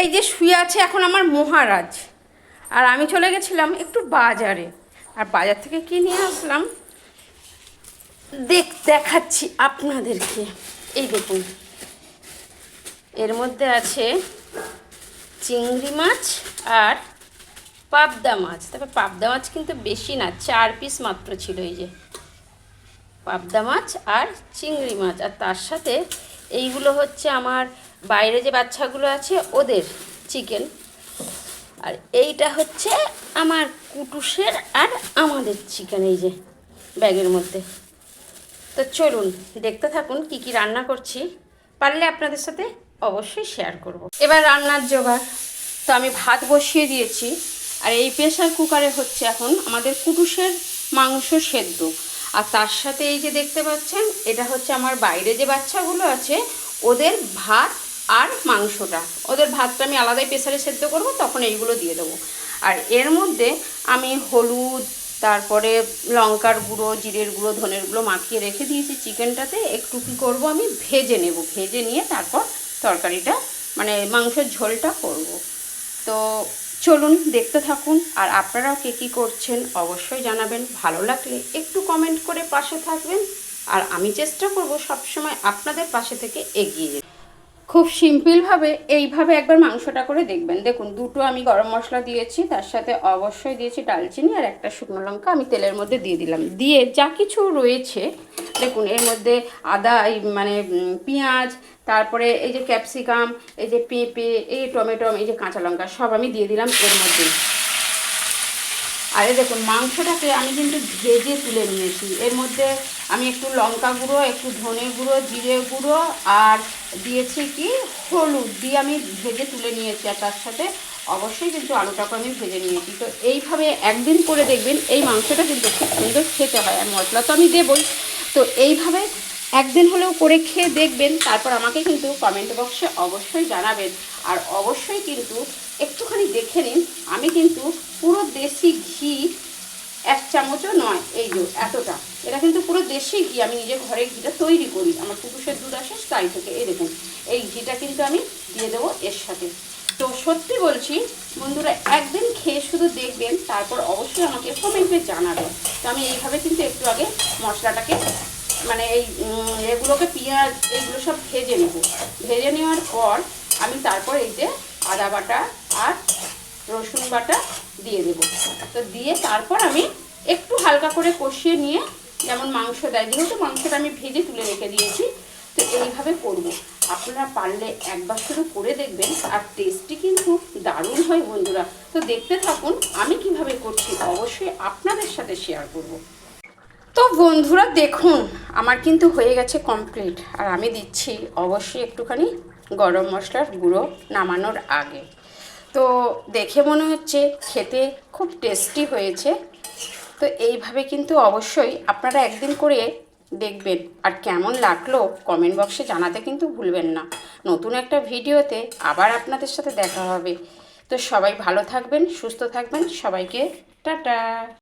এই যে শুয়ে আছে এখন আমার মহারাজ। আর আমি চলে গেছিলাম একটু বাজারে। আর বাজার থেকে কি নিয়ে আসলাম? দেখ দেখাচ্ছি আপনাদেরকে। এই দেখুন। এর মধ্যে আছে চিংড়ি মাছ আর পাবদা মাছ। তবে পাবদা মাছ কিন্তু বেশি না, চার পিস মাত্র ছিল এই যে। পাবদা মাছ আর চিংড়ি মাছ। আর তার সাথে এইগুলো হচ্ছে আমার বাইরে যে বাচ্চাগুলো আছে, ওদের চিকেন আর এইটা হচ্ছে আমার কুটুসের আর আমাদের চিকেন এই যে ব্যাগের মধ্যে। তো চলুন, দেখতে থাকুন কি কি রান্না করছি। পারলে আপনাদের সাথে অবশ্যই শেয়ার করব। এবার রান্নার জোগাড়। তো আমি ভাত বসিয়ে দিয়েছি। আর এই প্রেশার কুকারে হচ্ছে এখন আমাদের কুটুসের মাংস সেদ্ধ। আর তার সাথে এই যে দেখতে পাচ্ছেন, এটা হচ্ছে আমার বাইরে যে বাচ্চাগুলো আছে, ওদের ভাত আর মাংসটা। ওদের ভাতটা আমি আলাদাই প্রেসারে সেদ্ধ করব, তখন এইগুলো দিয়ে দেবো। আর এর মধ্যে আমি হলুদ, তারপরে লঙ্কার গুঁড়ো, জিরের গুঁড়ো, ধনের গুঁড়ো মাখিয়ে রেখে দিয়েছি চিকেনটাতে। একটু কী করব আমি? ভেজে নেব। ভেজে নিয়ে তারপর তরকারিটা মানে মাংসের ঝোলটা করব। তো চলুন, দেখতে থাকুন। আর আপনারাও কে কী করছেন অবশ্যই জানাবেন। ভালো লাগলে একটু কমেন্ট করে পাশে থাকবেন। আর আমি চেষ্টা করব সবসময় আপনাদের পাশে থেকে এগিয়ে যেতে। খুব সিম্পলভাবে এইভাবে একবার মাংসটা করে দেখবেন। দেখুন, দুটো আমি গরম মশলা দিয়েছি, তার সাথে অবশ্যই দিয়েছি ডালচিনি আর একটা শুকনো লঙ্কা। আমি তেলের মধ্যে দিয়ে দিলাম। দিয়ে যা কিছু রয়েছে, দেখুন, এর মধ্যে আদা মানে পেঁয়াজ, তারপরে এই যে ক্যাপসিকাম, এই যে পেঁপে, এই টমেটো, এই যে কাঁচা লঙ্কা, সব আমি দিয়ে দিলাম এর মধ্যে আর এই দেখুন, মাংসটাকে আমি কিন্তু ভেজে তুলে নিয়েছি। এর মধ্যে আমি একটু লঙ্কা গুঁড়ো, একটু ধনে গুঁড়ো, জিরে গুঁড়ো আর দিয়েছি কি হলুদ দিয়ে আমি ভেজে তুলে নিয়েছি আর তার সাথে অবশ্যই কিন্তু আলুটাকে আমি ভেজে নিয়েছি। তো এইভাবে একদিন করে দেখবেন এই মাংসটা কিন্তু খুব সুন্দর খেতে হয় আর মশলা তো আমি দেবই। তো এইভাবে একদিন হলেও করে খেয়ে দেখবেন, তারপর আমাকে কিন্তু কমেন্ট বক্সে অবশ্যই জানাবেন। আর অবশ্যই কিন্তু একটুখানি দেখে নিন, আমি কিন্তু পুরো দেশি ঘি এক চামচও নয়, এই যে এতটা। এটা কিন্তু পুরো দেশি ঘি, আমি নিজে ঘরে ঘিটা তৈরি করি। আমার পুরুষের দুধ আসে তাই থেকে, এই দেখুন, এই ঘিটা কিন্তু আমি দিয়ে দেবো এর সাথে। তো সত্যি বলছি, বন্ধুরা, একদিন খেয়ে শুধু দেখবেন, তারপর অবশ্যই আমাকে কমেন্টে জানাবেন। তো আমি এইভাবে কিন্তু একটু আগে মশলাটাকে মানে এই এগুলোকে পেঁয়াজ, এইগুলো সব ভেজে নেব। ভেজে নেওয়ার পর আমি তারপর এই যে আদা বাটা আর রসুন বাটা দিয়ে দেবো। তো দিয়ে তারপর আমি একটু হালকা করে কষিয়ে নিয়ে যেমন মাংস দেয়, যেহেতু মাংসটা আমি ভেজে তুলে রেখে দিয়েছি, তো এইভাবে করব। আপনারা পারলে একবার শুধু করে দেখবেন আর টেস্টটি কিন্তু দারুণ হয় বন্ধুরা। তো দেখতে থাকুন আমি কীভাবে করছি, অবশ্যই আপনাদের সাথে শেয়ার করব। তো বন্ধুরা দেখুন আমার কিন্তু হয়ে গেছে কমপ্লিট আর আমি দিচ্ছি অবশ্যই একটুখানি গরম মশলার গুঁড়ো নামানোর আগে। তো দেখে মনে হচ্ছে খেতে খুব টেস্টি হয়েছে। তো এইভাবে কিন্তু অবশ্যই আপনারা একদিন করে দেখবেন। আর কেমন লাগল কমেন্ট বক্সে জানাতে কিন্তু ভুলবেন না। নতুন একটা ভিডিওতে আবার আপনাদের সাথে দেখা হবে। তো সবাই ভালো থাকবেন, সুস্থ থাকবেন। সবাইকে টাটা।